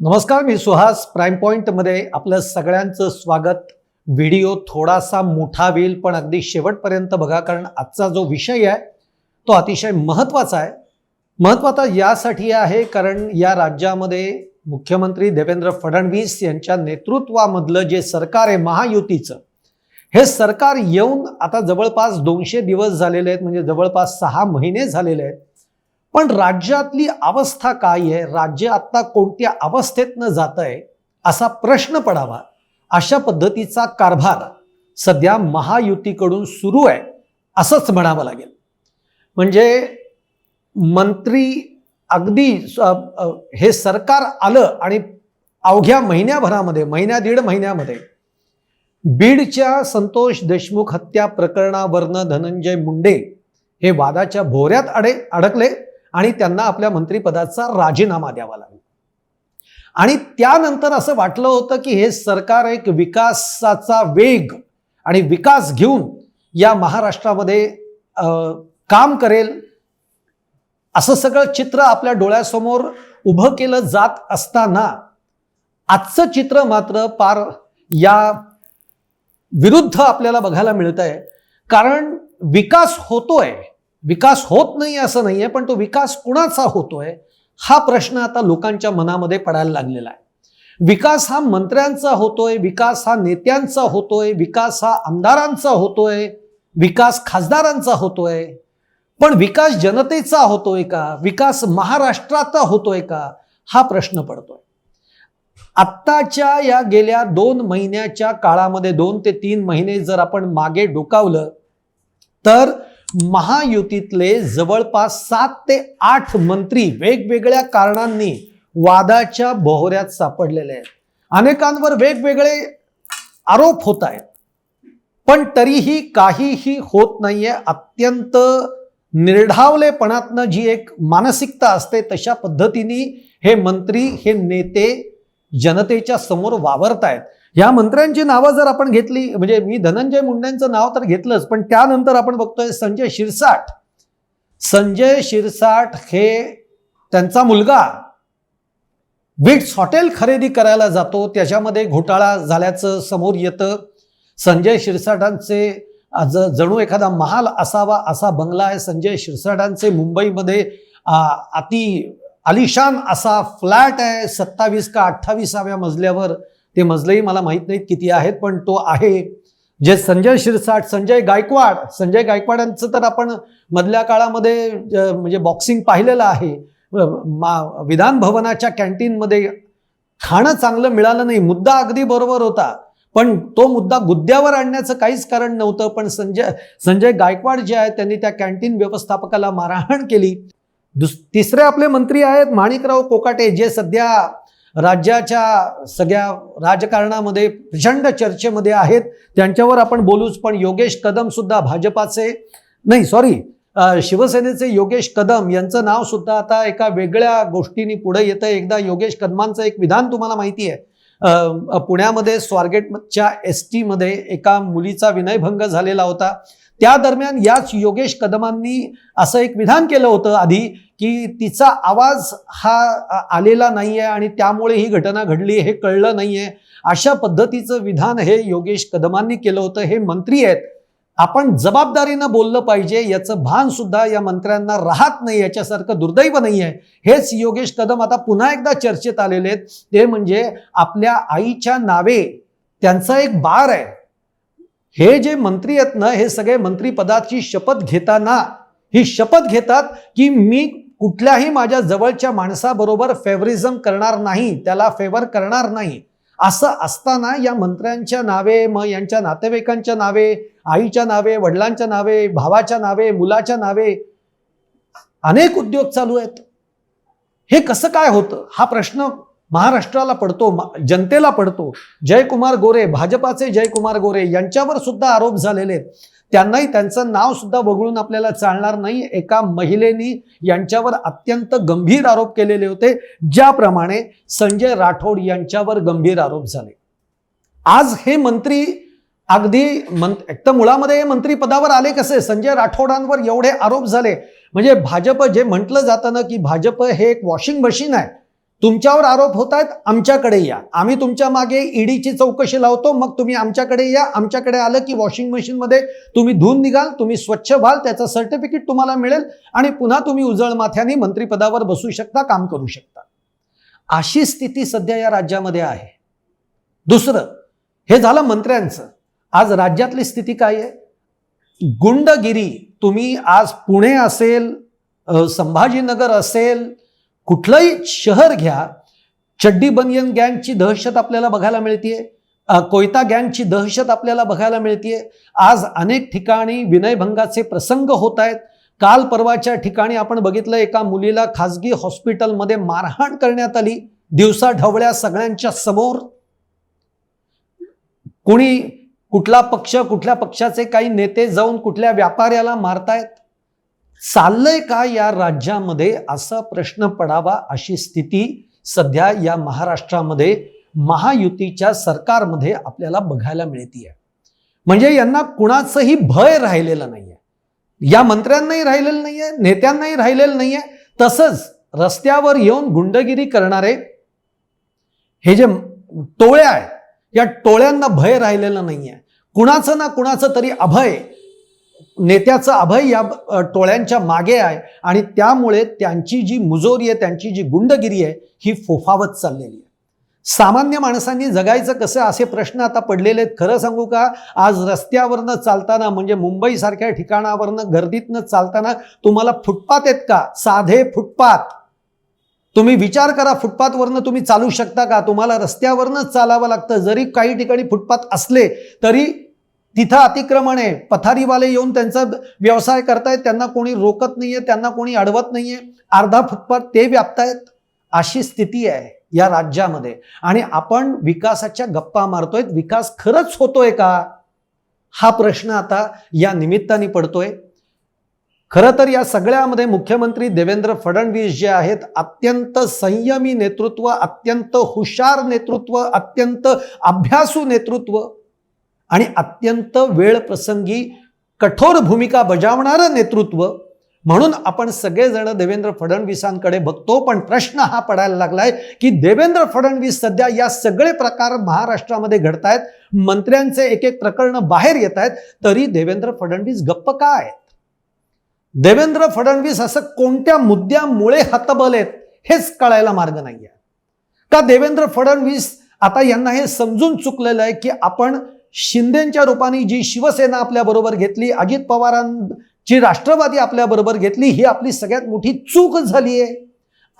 नमस्कार मी सुहास प्राईम पॉईंटमध्ये आपलं सगळ्यांचं स्वागत. व्हिडिओ थोडासा मोठा होईल पण अगदी शेवटपर्यंत बघा कारण आजचा जो विषय आहे तो अतिशय महत्त्वाचा आहे. महत्त्वाचा यासाठी आहे कारण या राज्यामध्ये मुख्यमंत्री देवेंद्र फडणवीस यांच्या नेतृत्वामधलं जे सरकार आहे महायुतीचं हे सरकार येऊन आता जवळपास दोनशे दिवस झालेले आहेत म्हणजे जवळपास सहा महिने झालेले आहेत. पण राज्यातली अवस्था काय आहे? राज्य आत्ता कोणत्या अवस्थेतनं जात आहे असा प्रश्न पडावा. अशा पद्धतीचा कारभार सध्या महायुतीकडून सुरू आहे असंच म्हणावं लागेल. म्हणजे मंत्री अगदी हे सरकार आलं आणि अवघ्या महिन्याभरामध्ये महिन्या दीड महिन्यामध्ये बीडच्या संतोष देशमुख हत्या प्रकरणावरनं धनंजय मुंडे हे वादाच्या भोऱ्यात अडे अडकले. आणि त्यांना आपल्या मंत्रिपदाचा राजीनामा द्यावा लागला. आणि त्यानंतर असं वाटलं होतं की हे सरकार एक विकासाचा वेग आणि विकास घेऊन या महाराष्ट्रामध्ये काम करेल असं सगळं चित्र आपल्या डोळ्यासमोर उभं केलं जात असताना आजचं चित्र मात्र पार या विरुद्ध आपल्याला बघायला मिळत आहे कारण विकास होतोय. विकास होत नाही असं नाहीये पण तो विकास कुणाचा होतोय हा प्रश्न आता लोकांच्या मनामध्ये पडायला लागलेला आहे. विकास हा मंत्र्यांचा होतोय विकास हा नेत्यांचा होतोय विकास हा आमदारांचा होतोय विकास खासदारांचा होतोय. पण विकास जनतेचा होतोय का? विकास महाराष्ट्राचा होतोय का? हा प्रश्न पडतोय. आत्ताच्या या गेल्या दोन महिन्याच्या काळामध्ये दोन ते तीन महिने जर आपण मागे डोकावलं तर महायुतीतले जवळपास सात ते आठ मंत्री वेगवेगळ्या कारणांनी वादाच्या बोहऱ्यात सापडलेले आहेत. अनेकांवर वेगवेगळे आरोप होत आहेत. पण तरीही काहीही होत नाहीये. अत्यंत निर्ढावलेपणातनं जी एक मानसिकता असते तशा पद्धतीने हे मंत्री हे नेते जनतेच्या समोर वावरत आहेत या मंत्र्यांची नावं जर आपण घेतली म्हणजे मी धनंजय मुंडेंचं नाव तर घेतलंच पण त्यानंतर आपण बघतोय संजय शिरसाट. संजय शिरसाट हे त्यांचा मुलगा. विट्स हॉटेल खरेदी करायला जातो त्याच्यामध्ये घोटाळा झाल्याचं समोर येतं. संजय शिरसाटांचे आज जणू एखादा महाल असावा असा बंगला आहे संजय शिरसाटांचे मुंबईमध्ये अति आलिशान असा फ्लॅट आहे सत्तावीस का अठ्ठावीसाव्या मजल्यावर. ते मजलेही मला माहीत नाहीत किती आहेत पण तो आहे. जे संजय शिरसाट संजय गायकवाड संजय गायकवाड यांचं तर आपण मधल्या काळामध्ये म्हणजे बॉक्सिंग पाहिलेलं आहे. मा विधान भवनाच्या कॅन्टीनमध्ये खाणं चांगलं मिळालं नाही मुद्दा अगदी बरोबर होता. पण तो मुद्दा गुद्द्यावर आणण्याचं काहीच कारण नव्हतं पण संजय संजय गायकवाड जे आहेत त्यांनी त्या कॅन्टीन व्यवस्थापकाला मारहाण केली. दुस तिसरे आपले मंत्री आहेत माणिकराव कोकाटे जे सध्या राज्याच्या सगळ्या राजकारणामध्ये प्रचंड चर्चेमध्ये आहेत. त्यांच्यावर आपण बोलूच पण योगेश कदम सुद्धा भाजपाचे नाही सॉरी शिवसेनेचे योगेश कदम यांचं नाव सुद्धा आता एका वेगळ्या गोष्टीने पुढे येतं एकदा योगेश कदमांचं एक विधान तुम्हाला माहिती आहे. पुण्यामध्ये स्वारगेटच्या एस टीमध्ये एका मुलीचा विनयभंग झालेला होता. त्या दरम्यान याच योगेश कदमांनी असं एक विधान केलं होतं आधी की तिचा आवाज हा आलेला नाही आहे आणि त्यामुळे ही घटना घडली हे कळलं नाही आहे अशा पद्धतीचं विधान हे योगेश कदमांनी केलं होतं. हे मंत्री आहेत. आपण जबाबदारीनं बोललं पाहिजे. याचं भान सुद्धा या मंत्र्यांना राहत नाही. याच्यासारखं दुर्दैव नाही आहे हेच योगेश कदम आता पुन्हा एकदा चर्चेत आलेले आहेत. ते म्हणजे आपल्या आईच्या नावे त्यांचा एक बार आहे. हे जे मंत्री आहेत ना हे सगळे मंत्रीपदाची शपथ घेताना ही शपथ घेतात की मी कुठल्याही माझ्या जवळच्या माणसाबरोबर फेवरिझम करणार नाही त्याला फेवर करणार नाही. असं असताना या मंत्र्यांच्या नावे मग यांच्या नातेवाईकांच्या नावे आईच्या नावे वडिलांच्या नावे भावाच्या नावे मुलाच्या नावे अनेक उद्योग चालू आहेत. हे कसं काय होतं? हा प्रश्न महाराष्ट्राला पडतो जनतेला पडतो. जयकुमार गोरे भाजपाचे जयकुमार गोरे यांच्यावर सुद्धा आरोप झालेले आहेत. त्यांनाही त्यांचं नाव सुद्धा वगळून आपल्याला चालणार नाही. एका महिलेनी यांच्यावर अत्यंत गंभीर आरोप केलेले होते. ज्याप्रमाणे संजय राठोड यांच्यावर गंभीर आरोप झाले. आज हे मंत्री अगदी मं एक तर मुळामध्ये हे मंत्री पदावर आले कसे? संजय राठोडांवर एवढे आरोप झाले. म्हणजे भाजप जे म्हटलं जातं ना की भाजप हे एक वॉशिंग मशीन आहे. तुमच्यावर आरोप होत आहेत आमच्याकडे या. आम्ही तुमच्या मागे ईडीची चौकशी लावतो मग तुम्ही आमच्याकडे या. आमच्याकडे आलं की वॉशिंग मशीनमध्ये तुम्ही धुवून निघाल तुम्ही स्वच्छ व्हाल त्याचं सर्टिफिकेट तुम्हाला मिळेल आणि पुन्हा तुम्ही उजळ माथ्याने मंत्रिपदावर बसू शकता काम करू शकता. अशी स्थिती सध्या या राज्यामध्ये आहे. दुसरं हे झालं मंत्र्यांचं. आज राज्यातली स्थिती काय आहे? गुंडगिरी. तुम्ही आज पुणे असेल संभाजीनगर असेल कुठलंही शहर घ्या चड्डी बनियन गँगची दहशत आपल्याला बघायला मिळतीये. कोयता गँगची दहशत आपल्याला बघायला मिळतीये. आज अनेक ठिकाणी विनयभंगाचे प्रसंग होत आहेत काल परवाच्या ठिकाणी आपण बघितलं एका मुलीला खासगी हॉस्पिटलमध्ये मारहाण करण्यात आली. दिवसा ढवळ्या सगळ्यांच्या समोर. कोणी कुठला पक्ष कुठल्या पक्षाचे काही नेते जाऊन कुठल्या व्यापाऱ्याला मारतायत? चाललंय का या राज्यामध्ये असा प्रश्न पडावा अशी स्थिती सध्या या महाराष्ट्रामध्ये महायुतीच्या सरकारमध्ये आपल्याला बघायला मिळतीये. म्हणजे यांना कुणाचंही भय राहिलेलं नाहीये. या मंत्र्यांनाही राहिलेलं नाहीये नेत्यांनाही राहिलेलं नाहीये. तसंच रस्त्यावर येऊन गुंडगिरी करणारे हे जे टोळ्या आहेत या टोळ्यांना भय राहिलेलं नाहीये. कुणाचं ना कुणाचं तरी अभय नेत्याचं अभय या टोळ्यांच्या मागे आहे आणि त्यामुळे त्यांची जी मुजोरी आहे त्यांची जी गुंडगिरी आहे ही फोफावत चाललेली आहे. सामान्य माणसांनी जगायचं कसं असे प्रश्न आता पडलेले आहेत खरं सांगू का? आज रस्त्यावरनं चालताना म्हणजे मुंबईसारख्या ठिकाणावरनं गर्दीतनं चालताना तुम्हाला फुटपाथ आहेत का? साधे फुटपाथ. तुम्ही विचार करा फुटपाथवरनं तुम्ही चालू शकता का? तुम्हाला रस्त्यावरनंच चालावं लागतं. जरी काही ठिकाणी फुटपाथ असले तरी तिथं अतिक्रमण आहे. पथारीवाले येऊन त्यांचा व्यवसाय करतायत. त्यांना कोणी रोकत नाहीये त्यांना कोणी अडवत नाहीये. अर्धा फुटपाथ ते व्यापतायत. अशी स्थिती आहे या राज्यामध्ये. आणि आपण विकासाच्या गप्पा मारतोय विकास खरंच होतोय का? हा प्रश्न आता या निमित्ताने पडतोय. खरं तर या सगळ्यामध्ये मुख्यमंत्री देवेंद्र फडणवीस जे आहेत अत्यंत संयमी नेतृत्व अत्यंत हुशार नेतृत्व अत्यंत अभ्यासू नेतृत्व आणि अत्यंत वेळ प्रसंगी कठोर भूमिका बजावणारं नेतृत्व. म्हणून आपण सगळेजण देवेंद्र फडणवीसांकडे बघतो पण प्रश्न हा पडायला लागलाय की देवेंद्र फडणवीस सध्या या सगळे प्रकार महाराष्ट्रामध्ये घडतायत मंत्र्यांचे एक एक प्रकरण बाहेर येत आहेत तरी देवेंद्र फडणवीस गप्प का आहेत? देवेंद्र फडणवीस असं कोणत्या मुद्द्यामुळे हतबल आहेत हेच कळायला मार्ग नाहीये. का देवेंद्र फडणवीस आता यांना हे समजून चुकलेलं आहे की आपण शिंदेच्या रूपाने जी शिवसेना आपल्या बरोबर घेतली अजित पवारांची राष्ट्रवादी आपल्या बरोबर घेतली ही आपली सगळ्यात मोठी चूक झाली आहे.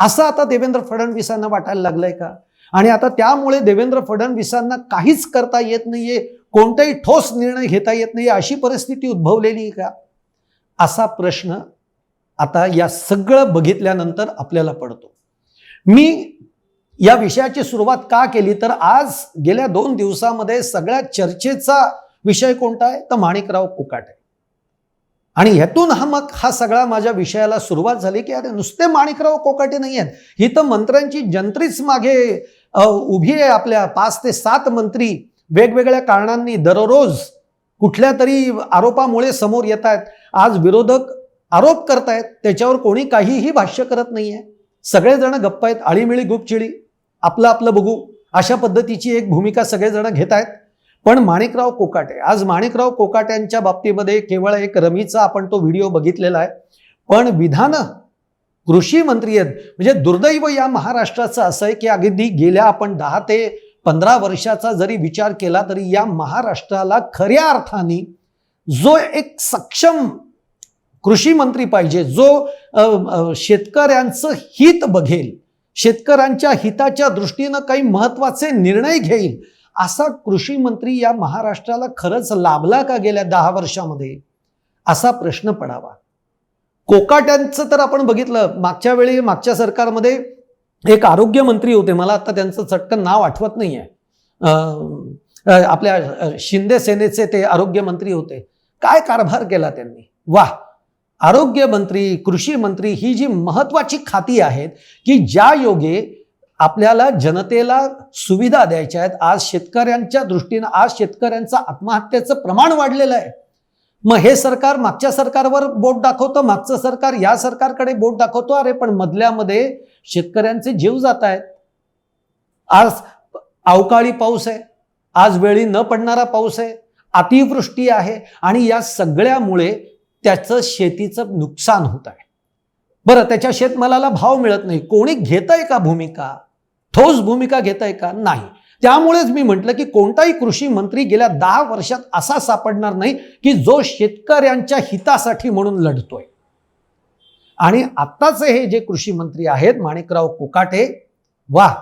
असं आता देवेंद्र फडणवीसांना वाटायला लागलंय का? आणि आता त्यामुळे देवेंद्र फडणवीसांना काहीच करता येत नाहीये कोणताही ठोस निर्णय घेता येत नाही अशी परिस्थिती उद्भवलेली आहे का? असा प्रश्न आता या सगळं बघितल्यानंतर आपल्याला पडतो. मी या विषयाची सुरुवात का केली? तर आज गेल्या दोन दिवसामध्ये सगळ्यात चर्चेचा विषय कोणता आहे? तर माणिकराव कोकाट. आहे आणि ह्यातून हा मग हा सगळा माझ्या विषयाला सुरुवात झाली की अरे नुसते माणिकराव कोकाटे नाही आहेत. ही तर मंत्र्यांची जंत्रीच मागे उभी आहे आपल्या पाच ते सात मंत्री. वेगवेगळ्या कारणांनी दररोज कुठल्या तरी आरोपामुळे समोर येत आहेत. आज विरोधक आरोप करतायत त्याच्यावर कोणी काहीही भाष्य करत नाहीये. सगळेजण गप्प आहेत आळीमिळी गुपचिळी. आपलं आपलं बघू. अशा पद्धतीची एक भूमिका सगळेजण घेत आहेत. पण माणिकराव कोकाटे आज माणिकराव कोकाट्यांच्या बाबतीमध्ये केवळ एक रमीचा आपण तो व्हिडिओ बघितलेला आहे. पण विधान कृषी मंत्री आहेत. म्हणजे दुर्दैव या महाराष्ट्राचं असं आहे की अगदी गेल्या आपण दहा ते पंधरा वर्षाचा जरी विचार केला तरी या महाराष्ट्राला खऱ्या अर्थाने जो एक सक्षम कृषी मंत्री पाहिजे जो शेतकऱ्यांचं हित बघेल शेतकऱ्यांच्या हिताच्या दृष्टीनं काही महत्त्वाचे निर्णय घेईल असा कृषी मंत्री या महाराष्ट्राला खरंच लाभला का गेल्या दहा वर्षामध्ये? असा प्रश्न पडावा. कोकाट्यांचं तर आपण बघितलं मागच्या वेळी मागच्या सरकारमध्ये एक आरोग्य मंत्री होते. मला आता त्यांचं चटकन नाव आठवत नाही आहे आपल्या शिंदे सेनेचे ते आरोग्य मंत्री होते. काय कारभार केला त्यांनी? वा आरोग्य मंत्री कृषी मंत्री ही जी महत्वाची खाती आहेत की ज्या योगे आपल्याला जनतेला सुविधा द्यायच्या आहेत आज शेतकऱ्यांच्या दृष्टीनं आज शेतकऱ्यांचं आत्महत्येचं प्रमाण वाढलेलं आहे. मग हे सरकार मागच्या सरकारवर बोट दाखवतं मागचं सरकार या सरकारकडे बोट दाखवतो अरे पण मधल्यामध्ये शेतकऱ्यांचे जीव जात आहेत. आज अवकाळी पाऊस आहे आज वेळी न पडणारा पाऊस आहे अतिवृष्टी आहे आणि या सगळ्यामुळे त्याचं शेतीचं नुकसान होत आहे. बरं त्याच्या शेतमालाला भाव मिळत नाही. कोणी घेत आहे का भूमिका? ठोस भूमिका घेत आहे का? नाही. त्यामुळेच मी म्हटलं की कोणताही कृषी मंत्री गेल्या दहा वर्षात असा सापडणार नाही की जो शेतकऱ्यांच्या हितासाठी म्हणून लढतोय. आणि आत्ताचे हे जे कृषी मंत्री आहेत माणिकराव कोकाटे वा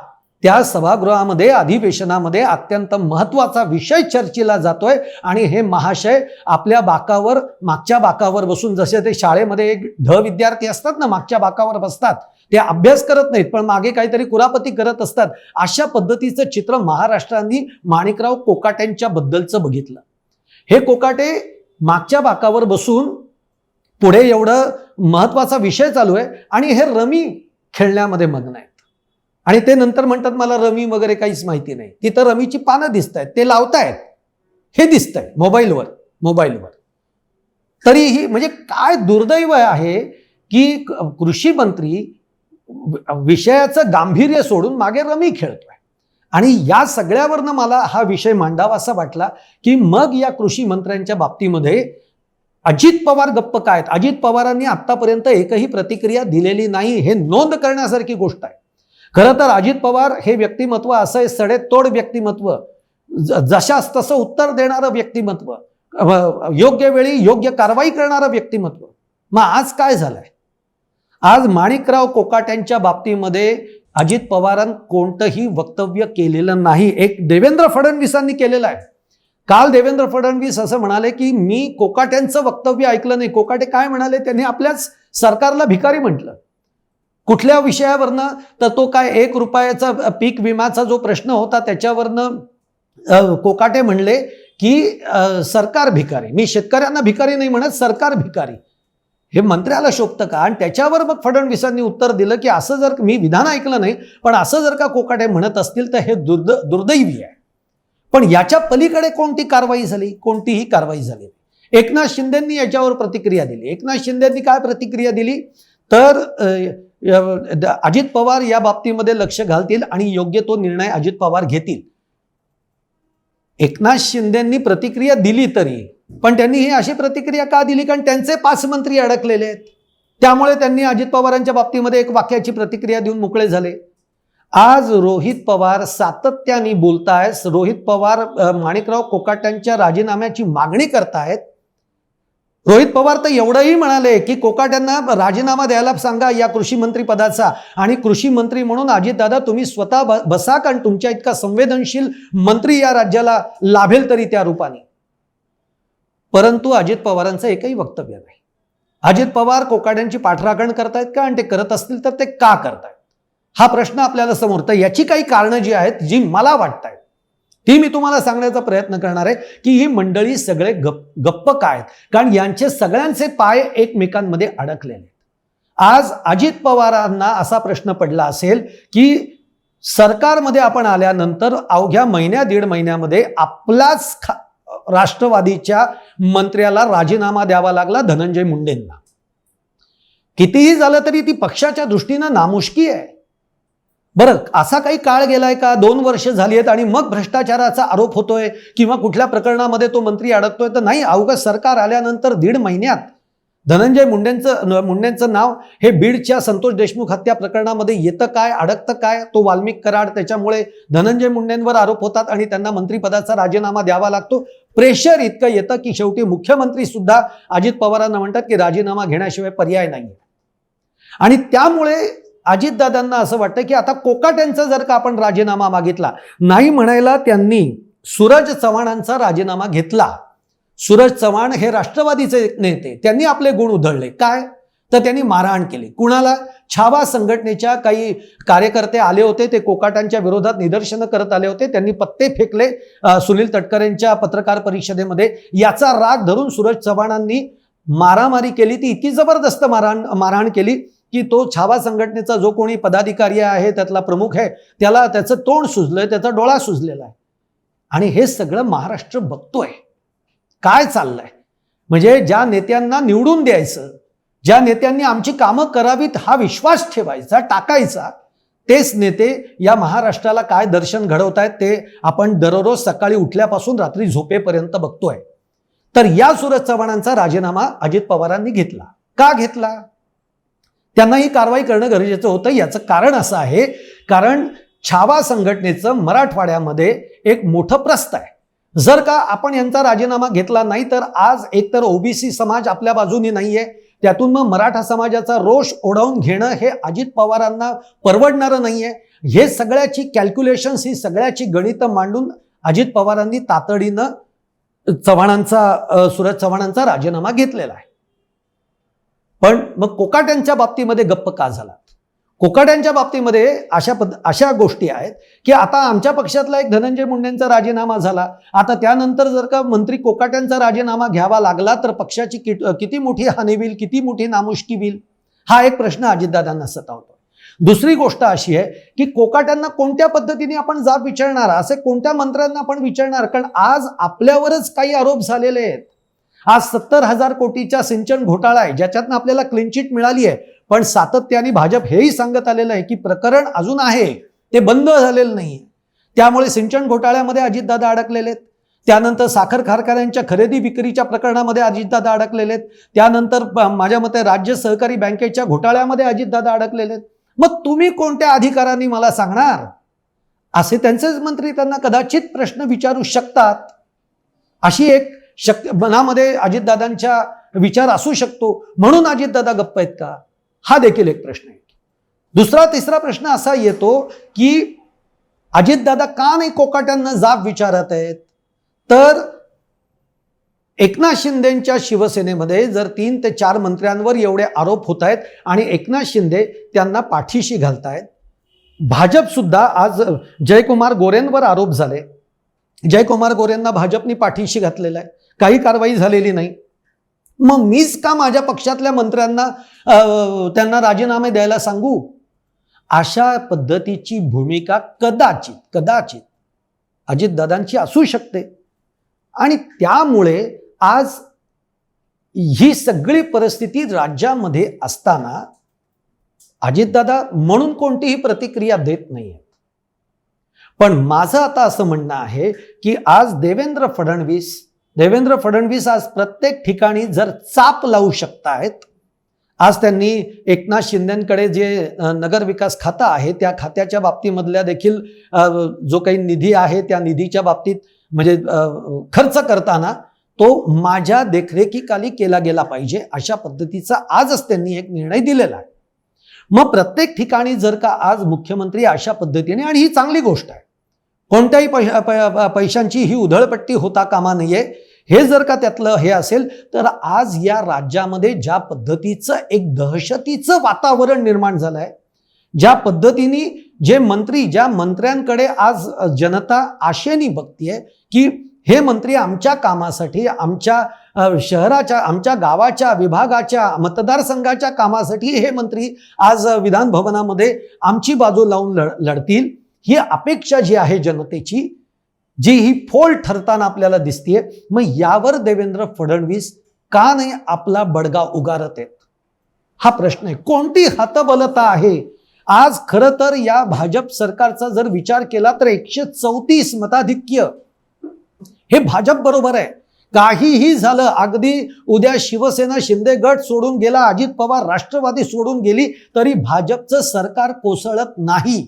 त्या सभागृहामध्ये अधिवेशनामध्ये अत्यंत महत्त्वाचा विषय चर्चेला जातोय आणि हे महाशय आपल्या बाकावर मागच्या बाकावर बसून जसे ते शाळेमध्ये एक ढ विद्यार्थी असतात ना मागच्या बाकावर बसतात ते अभ्यास करत नाहीत पण मागे काहीतरी कुरापती करत असतात. अशा पद्धतीचं चित्र महाराष्ट्रांनी माणिकराव कोकाटेंच्या बद्दलचं बघितलं. हे कोकाटे मागच्या बाकावर बसून पुढे एवढं महत्त्वाचा विषय चालू आहे आणि हे रमी खेळण्यामध्ये मग्न नाही आणि ते नंतर म्हणतात मला रमी वगैरे काहीच माहिती नाही. तिथं रमीची पानं दिसत आहेत ते लावतायत. हे दिसतंय मोबाईलवर मोबाईलवर. तरीही म्हणजे काय दुर्दैव आहे की कृषी मंत्री विषयाचं गांभीर्य सोडून मागे रमी खेळतोय. आणि या सगळ्यावरनं मला हा विषय मांडावा असा वाटला की मग या कृषी मंत्र्यांच्या बाबतीमध्ये अजित पवार गप्प काय आहेत? अजित पवारांनी आतापर्यंत एकही प्रतिक्रिया दिलेली नाही हे नोंद करण्यासारखी गोष्ट आहे. खरं तर अजित पवार हे व्यक्तिमत्व असं आहे सडेतोड व्यक्तिमत्व जशास तसं उत्तर देणारं व्यक्तिमत्व योग्य वेळी योग्य कारवाई करणारं व्यक्तिमत्व. मग आज काय झालंय? आज माणिकराव कोकाट्यांच्या बाबतीमध्ये अजित पवारांनी कोणतंही वक्तव्य केलेलं नाही. एक देवेंद्र फडणवीसांनी केलेलं आहे. काल देवेंद्र फडणवीस असं म्हणाले की मी कोकाट्यांचं वक्तव्य ऐकलं नाही. कोकाटे काय म्हणाले? त्यांनी आपल्याच सरकारला भिकारी म्हटलं. कुठल्या विषयावरनं तर तो काय एक रुपयाचा पीक विमाचा जो प्रश्न होता त्याच्यावरनं कोकाटे म्हणले की सरकार भिकारी. मी शेतकऱ्यांना भिकारी नाही म्हणत सरकार भिकारी. हे मंत्र्याला शोभतं का? आणि त्याच्यावर मग फडणवीसांनी उत्तर दिलं की असं जर मी विधान ऐकलं नाही पण असं जर का कोकाटे म्हणत असतील तर हे दुर्द दुर्दैवी आहे. पण याच्या पलीकडे कोणती कारवाई झाली? कोणतीही कारवाई झाली एकनाथ शिंदेंनी याच्यावर प्रतिक्रिया दिली. एकनाथ शिंदेंनी काय प्रतिक्रिया दिली? तर अजित पवार या बाबतीमध्ये लक्ष घालतील आणि योग्य तो निर्णय अजित पवार घेतील. एकनाथ शिंदेंनी प्रतिक्रिया दिली तरी पण त्यांनी ही अशी प्रतिक्रिया का दिली? कारण त्यांचे पाच मंत्री अडकलेले आहेत. त्यामुळे त्यांनी अजित पवारांच्या बाबतीमध्ये एक वाक्याची प्रतिक्रिया देऊन मोकळे झाले. आज रोहित पवार सातत्याने बोलतायत. रोहित पवार माणिकराव कोकाट्यांच्या राजीनाम्याची मागणी करतायत. रोहित पवार तर एवढंही म्हणाले की कोकाट्यांना राजीनामा द्यायला सांगा या कृषी मंत्री पदाचा. आणि कृषी मंत्री म्हणून अजितदादा तुम्ही स्वतः बसा कारण तुमच्या इतका संवेदनशील मंत्री या राज्याला लाभेल तरी त्या रूपाने. परंतु अजित पवारांचं एकही वक्तव्य नाही. अजित पवार कोकाड्यांची पाठराखण करतायत का आणि ते करत असतील तर ते का करतायत? हा प्रश्न आपल्याला समोर. तर याची काही कारणं जी आहेत जी मला वाटत आहेत ती मी तुम्हाला सांगण्याचा प्रयत्न करणार आहे की ही मंडळी सगळे गप गप्प काय आहेत? कारण यांचे सगळ्यांचे पाय एकमेकांमध्ये अडकलेले आहेत. आज अजित पवारांना असा प्रश्न पडला असेल की सरकारमध्ये आपण आल्यानंतर अवघ्या महिन्या दीड महिन्यामध्ये आपलाच खा राष्ट्रवादीच्या मंत्र्याला राजीनामा द्यावा लागला धनंजय मुंडेंना. कितीही झालं तरी ती पक्षाच्या दृष्टीनं नामुष्की आहे. बरं असा काही काळ गेलाय का? दोन वर्ष झाली आहेत आणि मग भ्रष्टाचाराचा आरोप होतोय किंवा कुठल्या प्रकरणामध्ये तो मंत्री अडकतोय? तर नाही अवघड सरकार आल्यानंतर दीड महिन्यात धनंजय मुंडेंचं मुंडेंचं नाव हे बीडच्या संतोष देशमुख हत्या प्रकरणामध्ये येतं काय अडकतं काय? तो वाल्मिक कराड त्याच्यामुळे धनंजय मुंडेंवर आरोप होतात आणि त्यांना मंत्रिपदाचा राजीनामा द्यावा लागतो. प्रेशर इतकं येतं की शेवटी मुख्यमंत्री सुद्धा अजित पवारांना म्हणतात की राजीनामा घेण्याशिवाय पर्याय नाही. आणि त्यामुळे अजितदादांना असं वाटतं की आता कोकाट्यांचा जर का आपण राजीनामा मागितला नाही म्हणायला त्यांनी सूरज चव्हाणांचा राजीनामा घेतला. सूरज चव्हाण हे राष्ट्रवादीचे नेते त्यांनी आपले गुण उधळले. काय? तर त्यांनी मारहाण केली. कुणाला? छावा संघटनेच्या काही कार्यकर्ते आले होते ते कोकाटांच्या विरोधात निदर्शनं करत आले होते. त्यांनी पत्ते फेकले सुनील तटकरेंच्या पत्रकार परिषदेमध्ये. याचा राग धरून सूरज चव्हाणांनी मारामारी केली. ती इतकी जबरदस्त मारहाण मारहाण केली. की तो छावा संघटनेचा जो कोणी पदाधिकारी आहे त्यातला प्रमुख आहे त्याला त्याचं तोंड सुजलंय त्याचा डोळा सुजलेला आहे. आणि हे सगळं महाराष्ट्र बघतोय. काय चाललंय? म्हणजे ज्या नेत्यांना निवडून द्यायचं ज्या नेत्यांनी आमची कामं करावीत हा विश्वास ठेवायचा टाकायचा तेच नेते या महाराष्ट्राला काय दर्शन घडवतायत ते आपण दररोज सकाळी उठल्यापासून रात्री झोपेपर्यंत बघतोय. तर या सूरज चव्हाणांचा राजीनामा अजित पवारांनी घेतला. का घेतला? त्यांना ही कारवाई करणं गरजेचं होतं. याचं कारण असं आहे कारण छावा संघटनेचं मराठवाड्यामध्ये एक मोठं प्रस्त आहे. जर का आपण यांचा राजीनामा घेतला नाही तर आज एकतर ओबीसी समाज आपल्या बाजूने नाहीये. त्यातून मग मराठा समाजाचा रोष ओढवून घेणं हे अजित पवारांना परवडणारं नाहीये. हे सगळ्याची कॅल्क्युलेशन्स ही सगळ्याची गणितं मांडून अजित पवारांनी तातडीनं चव्हाणांचा सुरज सूरज चव्हाणांचा राजीनामा घेतलेला आहे. पण मग कोकाट्यांच्या बाबतीमध्ये गप्प का झाला? कोकाट्यांच्या बाबतीमध्ये अशा पद अशा गोष्टी आहेत की आता आमच्या पक्षातला एक धनंजय मुंडेंचा राजीनामा झाला. आता त्यानंतर जर का मंत्री कोकाट्यांचा राजीनामा घ्यावा लागला तर पक्षाची किट- किती मोठी हानी होईल किती मोठी नामुष्की होईल? हा एक प्रश्न अजितदादांना सतावतो. दुसरी गोष्ट अशी आहे की कोकाट्यांना कोणत्या पद्धतीने आपण जाब विचारणार? असे कोणत्या मंत्र्यांना आपण विचारणार? कारण आज आपल्यावरच काही आरोप झालेले आहेत. हा सत्तर हजार कोटीच्या सिंचन घोटाळा आहे. ज्याच्यातनं आपल्याला क्लिनचिट मिळाली आहे. पण सातत्याने भाजप हेही सांगत आलेलं आहे की प्रकरण अजून आहे. ते बंद झालेलं नाही त्यामुळे सिंचन घोटाळ्यामध्ये अजितदादा अडकलेले आहेत त्यानंतर साखर कारखान्यांच्या खरेदी विक्रीच्या प्रकरणामध्ये अजितदादा अडकलेले आहेत त्यानंतर माझ्या मते राज्य सहकारी बँकेच्या घोटाळ्यामध्ये अजितदादा अडकलेले आहेत मग तुम्ही कोणत्या अधिकारांनी मला सांगणार? असे त्यांचेच मंत्री त्यांना कदाचित प्रश्न विचारू शकतात. अशी एक शक्य मनामध्ये अजितदादांच्या विचार असू शकतो. म्हणून अजितदादा गप्प आहेत का? हा देखील एक प्रश्न आहे. दुसरा तिसरा प्रश्न असा येतो की अजितदादा का नाही कोकाट्यांना जाब विचारत आहेत? तर एकनाथ शिंदेच्या शिवसेनेमध्ये जर तीन ते चार मंत्र्यांवर एवढे आरोप होत आहेत आणि एकनाथ शिंदे त्यांना पाठीशी घालतायत भाजप सुद्धा आज जयकुमार गोरेंवर आरोप झाले. जयकुमार गोरेंना भाजपनी पाठीशी घातलेला आहे. काही कारवाई झालेली नाही. मग मीच का माझ्या पक्षातल्या मंत्र्यांना त्यांना राजीनामे द्यायला सांगू? अशा पद्धतीची भूमिका कदाचित कदाचित अजितदादांची असू शकते. आणि त्यामुळे आज ही सगळी परिस्थिती राज्यामध्ये असताना अजितदादा म्हणून कोणतीही प्रतिक्रिया देत नाही आहेत पण माझं आता असं म्हणणं आहे की आज देवेंद्र फडणवीस देवेंद्र फडणवीस आज प्रत्येक ठिकाणी जर चाप लावू शकतायत आज त्यांनी एकनाथ शिंदेकडे जे नगरविकास नगर विकास खातं आहे त्या खात्याच्या बाबतीमधल्या देखील जो काही निधी आहे त्या निधीच्या बाबतीत म्हणजे खर्च करताना तो माझ्या देखरेखीखाली केला गेला पाहिजे अशा पद्धतीचा आजच त्यांनी एक निर्णय दिलेला आहे. मग प्रत्येक ठिकाणी जर का आज मुख्यमंत्री अशा पद्धतीने आणि ही चांगली गोष्ट आहे कोणत्याही पैशांची ही उधळपट्टी होता कामा नये हे जर का त्यातलं हे असेल तर आज या राज्यामध्ये ज्या पद्धतीचं एक दहशतीचं वातावरण निर्माण झालं आहे ज्या पद्धतीने जे मंत्री ज्या मंत्र्यांकडे आज जनता आशेने बघतीये की हे मंत्री आमच्या कामासाठी आमच्या शहराच्या आमच्या गावाच्या विभागाच्या मतदारसंघाच्या कामासाठी हे मंत्री आज विधान भवनामध्ये आमची बाजू लावून लढ लढतील. ही अपेक्षा जी आहे जनतेची जी ही फोल ठरताना आपल्याला दिसतीये मग यावर देवेंद्र फडणवीस का नाही आपला बडगा उगारत आहेत? हा प्रश्न आहे. कोणती हतबलता आहे? आज खरं तर या भाजप सरकारचा जर विचार केला तर एकशे चौतीस मताधिक्य. हे भाजप बरोबर आहे. काहीही झालं अगदी उद्या शिवसेना शिंदे गट सोडून गेला अजित पवार राष्ट्रवादी सोडून गेली तरी भाजपचं सरकार कोसळत नाही.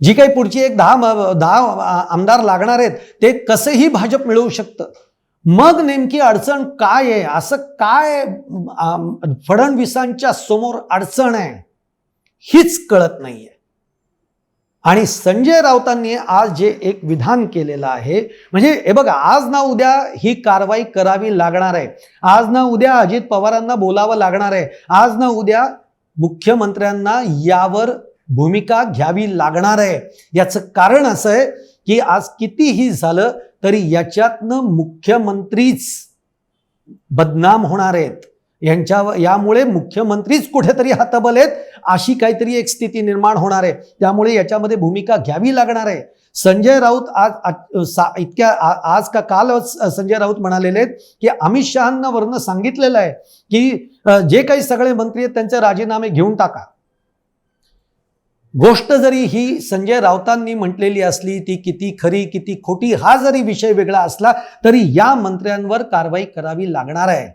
जी काही पुढची एक दहा दहा आमदार लागणार आहेत ते कसेही भाजप मिळवू शकतं. मग नेमकी अडचण काय आहे? असं काय फडणवीसांच्या समोर अडचण आहे? हीच कळत नाहीये. आणि संजय राऊतांनी आज जे एक विधान केलेलं आहे म्हणजे हे बघा आज ना उद्या ही कारवाई करावी लागणार आहे. आज ना उद्या अजित पवारांना बोलावं लागणार आहे. आज ना उद्या मुख्यमंत्र्यांना यावर भूमिका घ्यावी लागणार आहे. याचं कारण असं आहे की आज कितीही झालं तरी याच्यातनं मुख्यमंत्रीच बदनाम होणार आहेत. यांच्या यामुळे मुख्यमंत्रीच कुठेतरी हतबल आहेत अशी काहीतरी एक स्थिती निर्माण होणार आहे. त्यामुळे याच्यामध्ये भूमिका घ्यावी लागणार आहे. संजय राऊत आज सा- इतक्या आज का कालच संजय राऊत म्हणालेले आहेत की अमित शहांना वरनं सांगितलेलं आहे की जे काही सगळे मंत्री आहेत त्यांचे राजीनामे घेऊन टाका. गोष्ट जरी ही संजय राऊतांनी म्हटलेली असली ती किती खरी किती खोटी हा जरी विषय वेगळा असला तरी या मंत्र्यांवर कारवाई करावी लागणार आहे.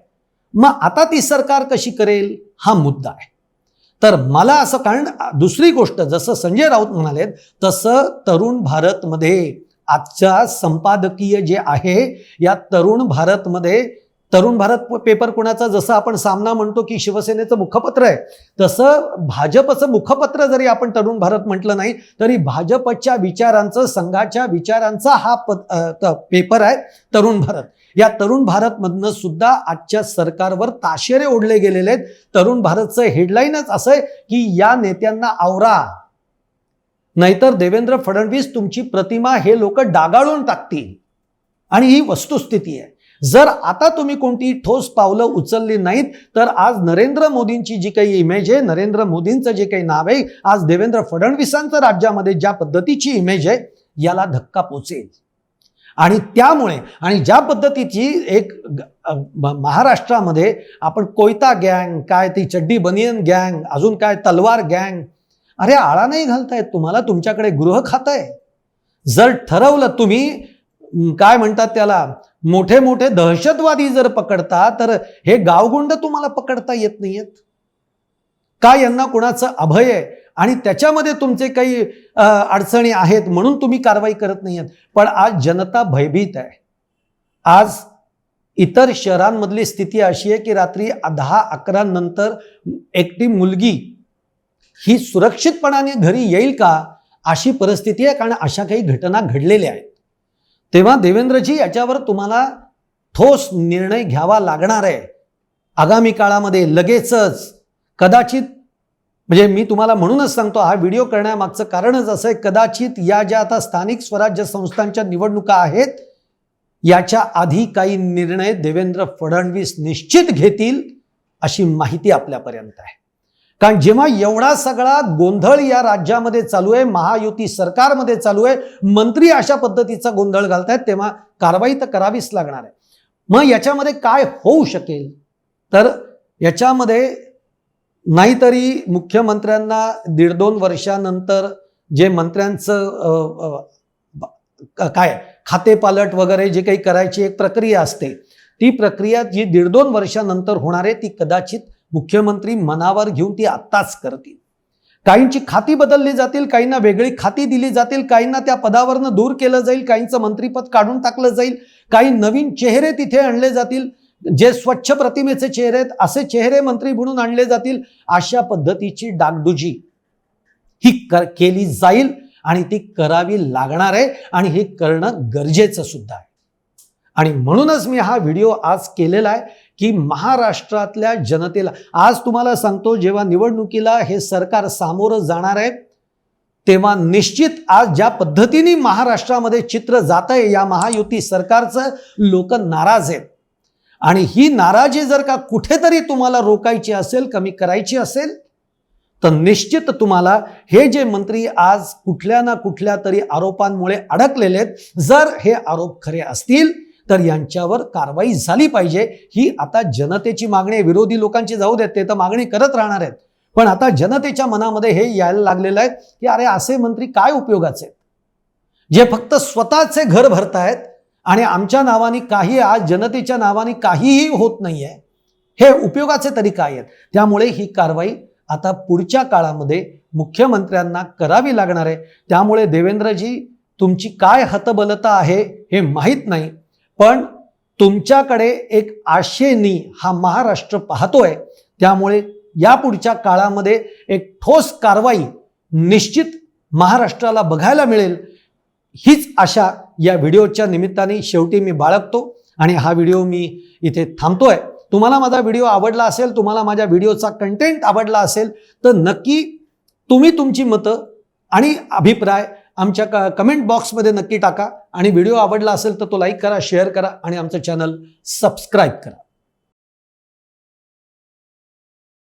मग आता ती सरकार कशी करेल? हा मुद्दा आहे. तर मला असं कारण दुसरी गोष्ट जसं संजय राऊत म्हणाले तसं तरुण भारतमध्ये आजच्या संपादकीय जे आहे या तरुण भारतमध्ये तरुण भारत पेपर कुणाचा? जसं आपण सामना म्हणतो की शिवसेनेचं मुखपत्र आहे तसं भाजपचं मुखपत्र जरी आपण तरुण भारत म्हटलं नाही तरी भाजपच्या विचारांचं संघाच्या विचारांचा हा प पेपर आहे तरुण भारत. या तरुण भारतमधनं सुद्धा आजच्या सरकारवर ताशेरे ओढले गेलेले आहेत. तरुण भारतचं हेडलाईनच असं आहे की या नेत्यांना आवरा. नाहीतर देवेंद्र फडणवीस तुमची प्रतिमा हे लोक डागाळून टाकतील. आणि ही वस्तुस्थिती आहे. जर आता तुम्ही कोणती ठोस पावलं उचलली नाहीत तर आज नरेंद्र मोदींची जी काही इमेज आहे नरेंद्र मोदींचं जे काही नाव आहे आज देवेंद्र फडणवीसांचं राज्यामध्ये ज्या पद्धतीची इमेज आहे याला धक्का पोचेल. आणि त्यामुळे आणि ज्या पद्धतीची एक महाराष्ट्रामध्ये आपण कोयता गँग काय ती चड्डी बनियन गँग अजून काय तलवार गँग अरे आळा नाही घालतायत तुम्हाला तुमच्याकडे गृह खातं आहे. जर ठरवलं तुम्ही काय म्हणतात त्याला? मोठे मोठे दहशतवादी जर पकडता तर हे गावगुंड तुम्हाला पकडता येत नाहीयेत. का यांना कुणाचं अभय आहे? आणि त्याच्यामध्ये तुमचे काही अडचणी आहेत म्हणून तुम्ही कारवाई करत नाही आहेत पण आज जनता भयभीत आहे. आज इतर शहरांमधली स्थिती अशी आहे की रात्री दहा अकरा नंतर एकटी मुलगी ही सुरक्षितपणाने घरी येईल का? अशी परिस्थिती आहे कारण अशा काही घटना घडलेल्या आहेत. तेव्हा देवेंद्रजी याच्यावर तुम्हाला ठोस निर्णय घ्यावा लागणार आहे. आगामी काळामध्ये लगेचच कदाचित म्हणजे मी तुम्हाला म्हणूनच सांगतो हा व्हिडिओ करण्यामागचं कारणच असं आहे कदाचित या ज्या आता स्थानिक स्वराज्य संस्थांच्या निवडणुका आहेत याच्या आधी काही निर्णय देवेंद्र फडणवीस निश्चित घेतील अशी माहिती आपल्यापर्यंत आहे. कारण जेव्हा एवढा सगळा गोंधळ या राज्यामध्ये चालू आहे महायुती सरकारमध्ये चालू आहे मंत्री अशा पद्धतीचा गोंधळ घालतायत तेव्हा कारवाई तर करावीच लागणार आहे. मग याच्यामध्ये काय होऊ शकेल? तर याच्यामध्ये नाहीतरी मुख्यमंत्र्यांना दीड दोन वर्षानंतर जे मंत्र्यांचं काय खातेपालट वगैरे जे काही करायची एक प्रक्रिया असते ती प्रक्रिया जी दीड दोन वर्षानंतर होणार आहे ती कदाचित मुख्यमंत्री मनावर घेऊन ती आत्ताच करतील. काहींची खाती बदलली जातील काहींना वेगळी खाती दिली जातील काहींना त्या पदावरनं दूर केलं जाईल काहींचं मंत्रीपद काढून टाकलं जाईल काही नवीन चेहरे तिथे आणले जातील जे स्वच्छ प्रतिमेचे चेहरे आहेत असे चेहरे मंत्री म्हणून आणले जातील अशा पद्धतीची डागडुजी ही कर केली जाईल आणि ती करावी लागणार आहे आणि हे करणं गरजेचं सुद्धा आहे. आणि म्हणूनच मी हा व्हिडिओ आज केलेला आहे की महाराष्ट्रातल्या जनतेला आज तुम्हाला सांगतो जेव्हा निवडणुकीला हे सरकार सामोरं जाणार आहे तेव्हा निश्चित आज ज्या पद्धतीने महाराष्ट्रामध्ये चित्र जात आहे या महायुती सरकारचं लोक नाराज आहेत. आणि ही नाराजी जर का कुठेतरी तुम्हाला रोकायची असेल कमी करायची असेल तर निश्चित तुम्हाला हे जे मंत्री आज कुठल्या ना कुठल्या तरी आरोपांमुळे अडकलेले आहेत जर हे आरोप खरे असतील तर यांच्यावर कारवाई झाली पाहिजे. ही आता जनतेची मागणी आहे. विरोधी लोकांची जाऊ देत ते तर मागणी करत राहणार आहेत. पण आता जनतेच्या मनामध्ये हे यायला लागलेलं आहे की अरे असे मंत्री काय उपयोगाचे? जे फक्त स्वतःचे घर भरतायत आणि आमच्या नावाने काही आज जनतेच्या नावाने काहीही होत नाहीये हे उपयोगाचे तरी काय आहेत? त्यामुळे ही कारवाई आता पुढच्या काळामध्ये मुख्यमंत्र्यांना करावी लागणार आहे. त्यामुळे देवेंद्रजी तुमची काय हतबलता आहे हे माहीत नाही. पण तुमच्याकडे एक आशेनी हा महाराष्ट्र पाहतोय. त्यामुळे या पुढच्या काळामध्ये एक ठोस कारवाई निश्चित महाराष्ट्राला बघायला मिळेल. हीच आशा या व्हिडिओच्या निमित्ताने शेवटी मी बाळगतो आणि हा व्हिडिओ मी इथे थांबतोय. तुम्हाला माझा व्हिडिओ आवडला असेल तुम्हाला माझ्या व्हिडिओचा कंटेंट आवडला असेल तर नक्की तुम्ही तुमची मतं आणि अभिप्राय आमच्या क कमेंट बॉक्समध्ये नक्की टाका. आणि व्हिडिओ आवडला असेल तर तो लाईक करा शेअर करा आणि आमचं चॅनल सबस्क्राईब करा.